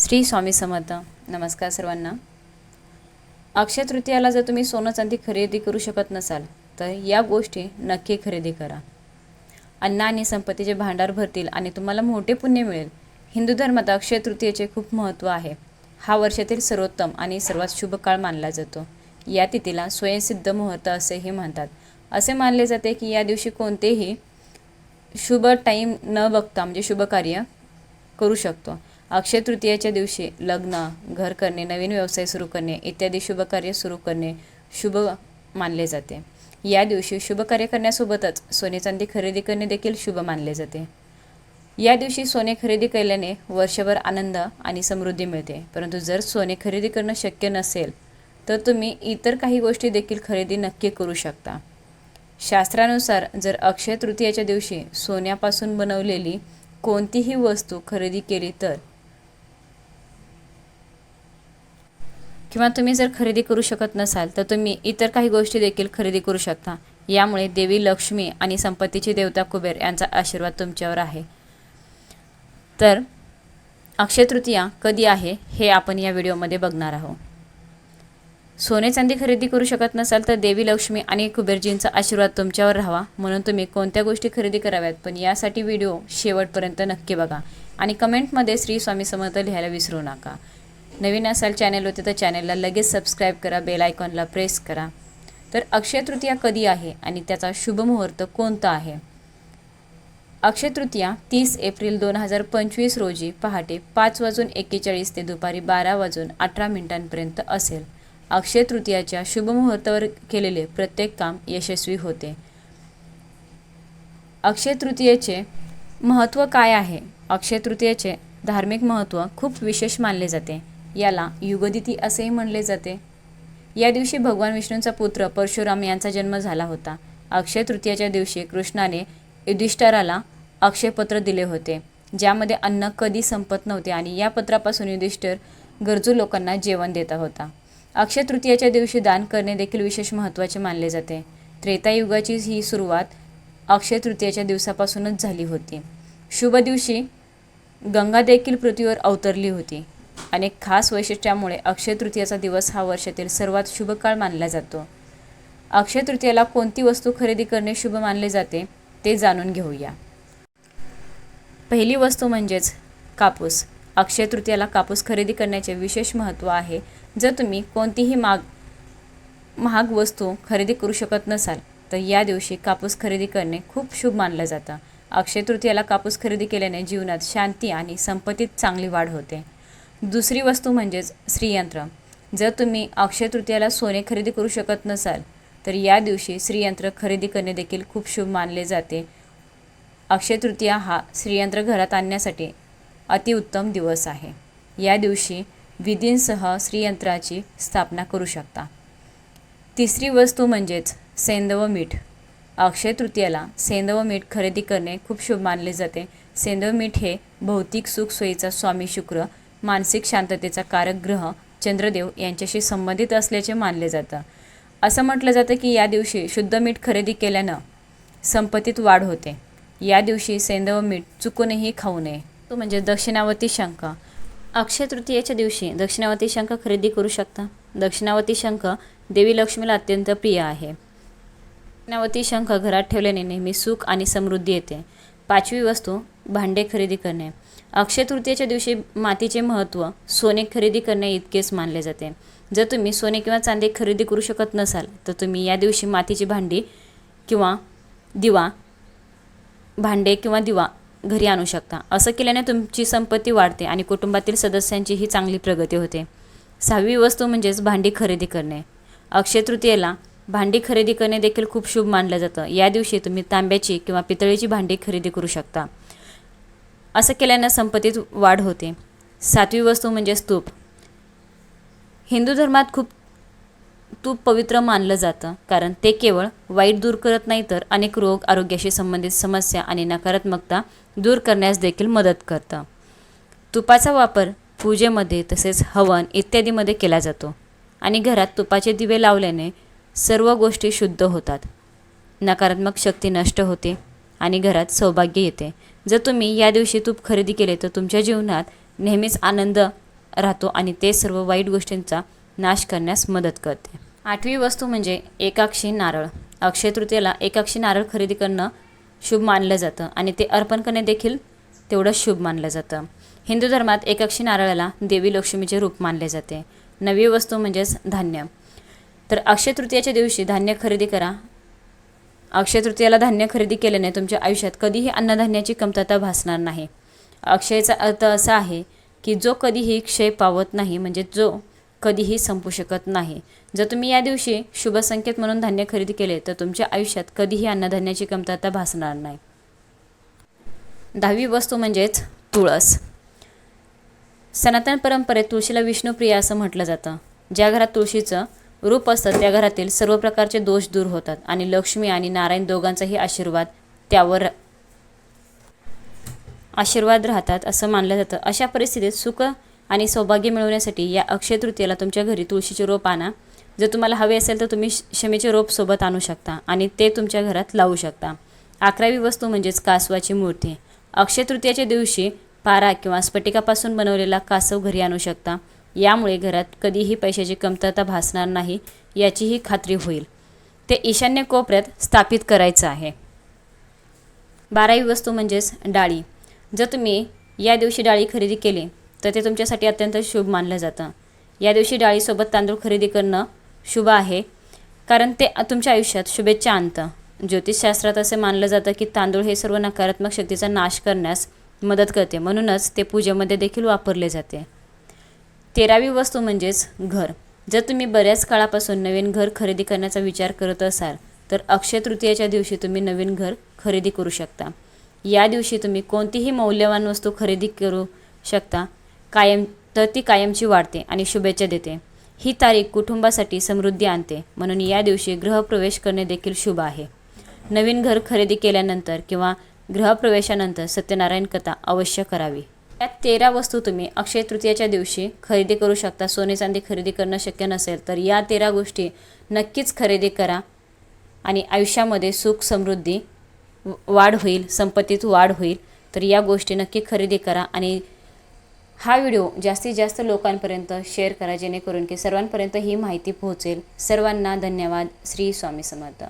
श्री स्वामी समर्थ. नमस्कार सर्वांना. अक्षय तृतीयाला जर तुम्ही सोनं चांदी खरेदी करू शकत नसाल तर या गोष्टी नक्की खरेदी करा. अन्न आणि संपत्तीचे भांडार भरतील आणि तुम्हाला मोठे पुण्य मिळेल. हिंदू धर्मात अक्षय तृतीयेचे खूप महत्त्व आहे. हा वर्षातील सर्वोत्तम आणि सर्वात शुभ काळ मानला जातो. या तिथीला स्वयंसिद्ध मुहूर्त असेही म्हणतात. असे मानले जाते की या दिवशी कोणतेही शुभ टाईम न बघता म्हणजे शुभ कार्य करू शकतो. अक्षय तृतीयेच्या दिवशी लग्न घर करणे नवीन व्यवसाय सुरू करणे इत्यादी शुभ कार्य सुरू करणे शुभ मानले जाते. या दिवशी शुभ कार्य करण्यासोबतच सोने चांदी खरेदी करणे देखील शुभ मानले जाते. या दिवशी सोने खरेदी केल्याने वर्षभर आनंद आणि समृद्धी मिळते. परंतु जर सोने खरेदी करणं शक्य नसेल तर तुम्ही इतर काही गोष्टी देखील खरेदी नक्की करू शकता. शास्त्रानुसार जर अक्षय तृतीयेच्या दिवशी सोन्यापासून बनवलेली कोणतीही वस्तू खरेदी केली तर किंवा तुम्ही जर खरेदी करू शकत नसाल तर तुम्ही इतर काही गोष्टी देखील खरेदी करू शकता. यामुळे देवी लक्ष्मी आणि संपत्तीची देवता कुबेर यांचा आशीर्वाद तुमच्यावर आहे. तर अक्षय तृतीया कधी आहे हे आपण या व्हिडिओमध्ये बघणार आहोत. सोने चांदी खरेदी करू शकत नसाल तर देवी लक्ष्मी आणि कुबेरजींचा आशीर्वाद तुमच्यावर राहावा. म्हणून तुम्ही कोणत्या गोष्टी खरेदी कराव्यात पण यासाठी व्हिडिओ शेवटपर्यंत नक्की बघा. आणि कमेंटमध्ये श्री स्वामी समर्थ लिहायला विसरू नका. नवीन असाल चॅनल होते तर चॅनलला लगेच सबस्क्राईब करा बेल आयकॉनला प्रेस करा. तर अक्षय तृतीया कधी आहे आणि त्याचा शुभमुहूर्त कोणता आहे? अक्षय तृतीया तीस एप्रिल दोन हजार पंचवीस रोजी पहाटे पाच वाजून एक्केचाळीस ते दुपारी बारा वाजून अठरा मिनिटांपर्यंत असेल. अक्षय तृतीयाच्या शुभमुहूर्तावर केलेले प्रत्येक काम यशस्वी होते. अक्षय तृतीयेचे महत्त्व काय आहे? अक्षय तृतीयेचे धार्मिक महत्त्व खूप विशेष मानले जाते. याला युगदिती असेही म्हणले जाते. या दिवशी भगवान विष्णूंचा पुत्र परशुराम यांचा जन्म झाला होता. अक्षय तृतीयाच्या दिवशी कृष्णाने युधिष्ठराला अक्षयपत्र दिले होते ज्यामध्ये अन्न कधी संपत नव्हते आणि या पत्रापासून युधिष्ठिर गरजू लोकांना जेवण देता होता. अक्षय तृतीयाच्या दिवशी दान करणे देखील विशेष महत्त्वाचे मानले जाते. त्रेतायुगाची ही सुरुवात अक्षय तृतीयाच्या दिवसापासूनच झाली होती. शुभ दिवशी गंगा देखील पृथ्वीवर अवतरली होती. अनेक खास वैशिष्ट्यामुळे अक्षय तृतीयाचा दिवस हा वर्षातील सर्वात शुभ काळ मानला जातो. अक्षय तृतीयाला कोणती वस्तू खरेदी करणे शुभ मानले जाते ते जाणून घेऊया. पहिली वस्तू म्हणजेच कापूस. अक्षय तृतीयाला कापूस खरेदी करण्याचे विशेष महत्त्व आहे. जर तुम्ही कोणतीही माग महाग वस्तू खरेदी करू शकत नसाल तर या दिवशी कापूस खरेदी करणे खूप शुभ मानलं जातं. अक्षय तृतीयाला कापूस खरेदी केल्याने जीवनात शांती आणि संपत्तीत चांगली वाढ होते. दुसरी वस्तू म्हणजेच श्रीयंत्र. जर तुम्ही अक्षय तृतीयाला सोने खरेदी करू शकत नसाल तर या दिवशी श्रीयंत्र खरेदी करणे देखील खूप शुभ मानले जाते. अक्षय तृतीया हा श्रीयंत्र घरात आणण्यासाठी अतिउत्तम दिवस आहे. या दिवशी विधींसह श्रीयंत्राची स्थापना करू शकता. तिसरी वस्तू म्हणजेच सेंदव मीठ. अक्षय तृतीयाला सेंदव मीठ खरेदी करणे खूप शुभ मानले जाते. सेंदव मीठ हे भौतिक सुख सोयीचा स्वामी शुक्र मानसिक शांततेचा कारक ग्रह चंद्रदेव यांच्याशी संबंधित असल्याचे मानले जातं. असं म्हटलं जातं की या दिवशी शुद्ध मीठ खरेदी केल्यानं संपत्तीत वाढ होते. या दिवशी सेंदव मीठ चुकूनही खाऊ नये. तो म्हणजे दक्षिणावती शंख. अक्षय तृतीयेच्या दिवशी दक्षिणावती शंख खरेदी करू शकता. दक्षिणावती शंख देवी लक्ष्मीला अत्यंत प्रिय आहे. दक्षिणावती शंख घरात ठेवल्याने नेहमी सुख आणि समृद्धी येते. पाचवी वस्तू भांडे खरेदी करणे. अक्षय तृतीयेच्या दिवशी मातीचे महत्त्व सोने खरेदी करणे इतकेच मानले जाते. जर तुम्ही सोने किंवा चांदी खरेदी करू शकत नसाल तर तुम्ही या दिवशी मातीची भांडी किंवा दिवा भांडे किंवा दिवा घरी आणू शकता. असं केल्याने तुमची संपत्ती वाढते आणि कुटुंबातील सदस्यांचीही चांगली प्रगती होते. सहावी वस्तू म्हणजेच भांडी खरेदी करणे. अक्षय तृतीयेला भांडी खरेदी करणे देखील खूप शुभ मानलं जातं. या दिवशी तुम्ही तांब्याची किंवा पितळेची भांडी खरेदी करू शकता. असं केल्यानं संपत्तीत वाढ होते. सातवी वस्तू म्हणजे स्तूप. हिंदू धर्मात खूप तूप पवित्र मानलं जातं कारण ते केवळ वाईट दूर करत नाही तर अनेक रोग आरोग्याशी संबंधित समस्या आणि नकारात्मकता दूर करण्यास देखील मदत करतं. तुपाचा वापर पूजेमध्ये तसेच हवन इत्यादीमध्ये केला जातो आणि घरात तुपाचे दिवे लावल्याने सर्व गोष्टी शुद्ध होतात. नकारात्मक शक्ती नष्ट होते आणि घरात सौभाग्य येते. जर तुम्ही या दिवशी तूप खरेदी केले तर तुमच्या जीवनात नेहमीच आनंद राहतो आणि ते सर्व वाईट गोष्टींचा नाश करण्यास मदत करते. आठवी वस्तू म्हणजे एकाक्षी नारळ. अक्षय तृतीयेला एकाक्षी नारळ खरेदी करणं शुभ मानलं जातं आणि ते अर्पण करणे देखील तेवढं शुभ मानलं जातं. हिंदू धर्मात एकाक्षी नारळाला देवी लक्ष्मीचे रूप मानले जाते. नवी वस्तू म्हणजेच धान्य. तर अक्षय तृतीयाच्या दिवशी धान्य खरेदी करा अक्षय तृतीयाला धान्य खरेदी केल्याने तुमच्या आयुष्यात कधीही अन्नधान्याची कमतरता भासणार नाही. अक्षयचा अर्थ असा आहे की जो कधीही क्षय पावत नाही म्हणजे जो कधीही संपू शकत नाही. जर तुम्ही या दिवशी शुभ संकेत म्हणून धान्य खरेदी केले तर तुमच्या आयुष्यात कधीही अन्नधान्याची कमतरता भासणार नाही. दहावी वस्तू म्हणजेच तुळस. सनातन परंपरेत तुळशीला विष्णुप्रिया असं म्हटलं जातं. ज्या घरात तुळशीचं रूप असतं त्या घरातील सर्व प्रकारचे दोष दूर होतात. आणि लक्ष्मी आणि नारायण दोघांचाही आशीर्वाद त्यावर आशीर्वाद राहतात असं मानलं जातं. अशा परिस्थितीत सुख आणि सौभाग्य मिळवण्यासाठी या अक्षय तृतीयेला तुमच्या घरी तुळशीचे रोप आणा. जर तुम्हाला हवे असेल तर तुम्ही शमेचे रोप सोबत आणू शकता आणि ते तुमच्या घरात लावू शकता. अकरावी वस्तू म्हणजेच कासवाची मूर्ती. अक्षय तृतीयाच्या दिवशी पारा किंवा स्फटिकापासून बनवलेला कासव घरी आणू शकता. यामुळे घरात कधीही पैशाची कमतरता भासणार नाही याचीही खात्री होईल. ते ईशान्य कोपऱ्यात स्थापित करायचं आहे. बारावी वस्तू म्हणजेच डाळी. जर तुम्ही या दिवशी डाळी खरेदी केली तर ते तुमच्यासाठी अत्यंत शुभ मानलं जातं. या दिवशी डाळीसोबत तांदूळ खरेदी करणं शुभ आहे कारण ते तुमच्या आयुष्यात शुभेच्छा आणतं. ज्योतिषशास्त्रात असे मानलं जातं की तांदूळ हे सर्व नकारात्मक शक्तीचा नाश करण्यास मदत करते म्हणूनच ते पूजेमध्ये देखील वापरले जाते. तेरावी वस्तू म्हणजेच घर. जर तुम्ही बऱ्याच काळापासून नवीन घर खरेदी करण्याचा विचार करत असाल तर अक्षय तृतीयाच्या दिवशी तुम्ही नवीन घर खरेदी करू शकता. या दिवशी तुम्ही कोणतीही मौल्यवान वस्तू खरेदी करू शकता. कायम तर ती कायमची वाढते आणि शुभेच्छा देते. ही तारीख कुटुंबासाठी समृद्धी आणते. म्हणून या दिवशी गृहप्रवेश करणे देखील शुभ आहे. नवीन घर खरेदी केल्यानंतर किंवा गृहप्रवेशानंतर सत्यनारायण कथा अवश्य करावी. या तेरा वस्तू तुम्ही अक्षय तृतीयाच्या दिवशी खरेदी करू शकता सोने चांदी खरेदी करणं शक्य नसेल तर या तेरा गोष्टी नक्कीच खरेदी करा आणि आयुष्यामध्ये सुख समृद्धी व- वाढ होईल संपत्तीत वाढ होईल. तर या गोष्टी नक्की खरेदी करा आणि हा व्हिडिओ जास्तीत जास्त लोकांपर्यंत शेअर करा जेणेकरून की सर्वांपर्यंत ही माहिती पोहोचेल. सर्वांना धन्यवाद. श्री स्वामी समर्थ.